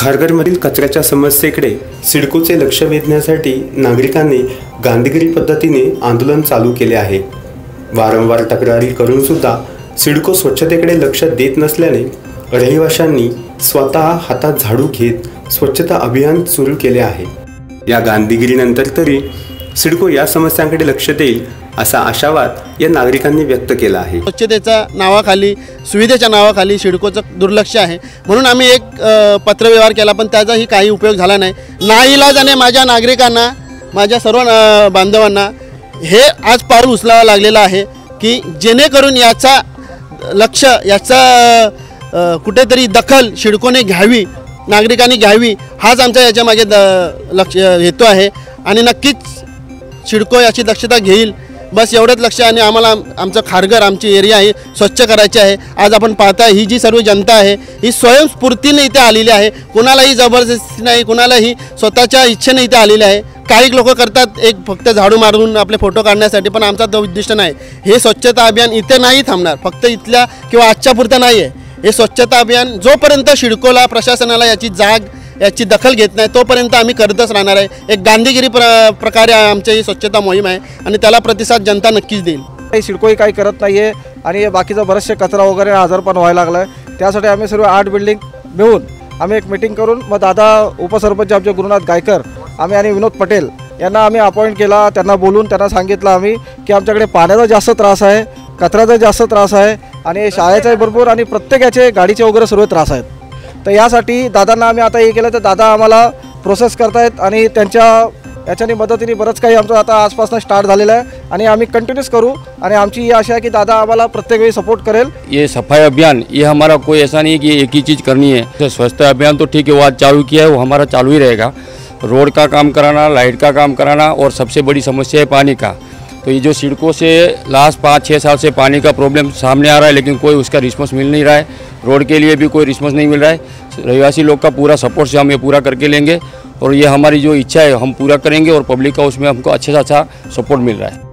खारघरमधील कचऱ्याच्या समस्येकडे सिडकोचे लक्ष वेधण्यासाठी नागरिकांनी गांधीगिरी पद्धतीने आंदोलन चालू केले आहे. वारंवार तक्रारी करूनसुद्धा सिडको स्वच्छतेकडे लक्ष देत नसल्याने रहिवाशांनी स्वतः हातात झाडू घेत स्वच्छता अभियान सुरू केले आहे. या गांधीगिरीनंतर तरी सिडको या समस्यांकडे लक्ष देईल असा आशावाद या नागरिकांनी व्यक्त केला आहे. स्वच्छतेच्या नावाखाली सुविधेच्या नावाखाली सिडकोचं दुर्लक्ष आहे. म्हणून आम्ही एक पत्रव्यवहार केला पण त्याचाही काही उपयोग झाला नाही. नाईलाजाने माझ्या नागरिकांना माझ्या सर्व बांधवांना हे आज पाऊल उचलावं लागलेलं आहे की जेणेकरून याचा लक्ष याचा कुठेतरी दखल शिडकोने घ्यावी नागरिकांनी घ्यावी हाच आमचा याच्यामागे द लक्ष हेतू आहे. आणि नक्कीच शिडको याची दक्षता घेईल. बस एवढंच लक्ष आणि आम्हाला आमचं खारघर आमची एरिया आहे स्वच्छ करायची आहे. आज आपण पाहताय ही जी सर्व जनता आहे ही स्वयंस्फूर्तीने इथे आलेली आहे. कुणालाही जबरदस्ती नाही कुणालाही स्वतःच्या इच्छेने इथे आलेली आहे. काही लोक करतात एक फक्त झाडू मारून आपले फोटो काढण्यासाठी पण आमचा तो उद्दिष्ट नाही. हे स्वच्छता अभियान इथे नाही थांबणार. फक्त इथल्या किंवा आजच्यापुरतं नाही आहे हे स्वच्छता अभियान जोपर्यंत शिडकोला प्रशासनाला याची जाग याची दखल घेत नाही. तोपर्यंत आम्ही करतच राहणार आहे. एक गांधीगिरी प्र प्रकारे आमची ही स्वच्छता मोहीम आहे आणि त्याला प्रतिसाद जनता नक्कीच देईल. काही सिडकोही काही करत नाही आहे आणि बाकीचा बरेचसे कचरा वगैरे आजारपण व्हायला लागला आहे त्यासाठी आम्ही सर्व आठ बिल्डिंग मिळून आम्ही एक मिटिंग करून मग दादा उपसरपंच आमचे गुरुनाथ गायकर आम्ही आणि विनोद पटेल यांना आम्ही अपॉइंट केला. त्यांना बोलून त्यांना सांगितलं आम्ही की आमच्याकडे पाण्याचा जास्त त्रास आहे कचऱ्याचा जास्त त्रास आहे आणि शाळेचाही भरपूर आणि प्रत्येकाचे गाडीचे वगैरे सर्व त्रास आहेत. तर यासाठी दादांना आम्ही आता हे केलं तर दादा आम्हाला प्रोसेस करतायत आणि त्यांच्या याच्याने मदतीने बरंच काही आमचं आता आजपासून स्टार्ट झालेलं आहे. आणि आम्ही कंटिन्यूस करू आणि आमची ही आशा आहे की दादा आम्हाला प्रत्येक वेळी सपोर्ट करेल. ये सफाई अभियान ये हमारा कोई ऐसा नहीं है कि एक ही चीज़ करनी है। तो स्वच्छता अभियान तो ठीक है वो आज चालू किया है वो हमारा चालू ही रहेगा। रोड का काम कराना लाइट का काम कराना और सबसे बड़ी समस्या है पानी का। तो ये जो सिड़कों से लास्ट पाँच छः साल से पानी का प्रॉब्लम सामने आ रहा है, लेकिन कोई उसका रिस्पॉन्स मिल नहीं रहा है। रोड के लिए भी कोई रिस्पॉन्स नहीं मिल रहा है। रहवासी लोग का पूरा सपोर्ट से हम ये पूरा करके लेंगे। और ये हमारी जो इच्छा है, हम पूरा करेंगे और पब्लिक का उसमें हमको अच्छे से अच्छा सपोर्ट मिल रहा है।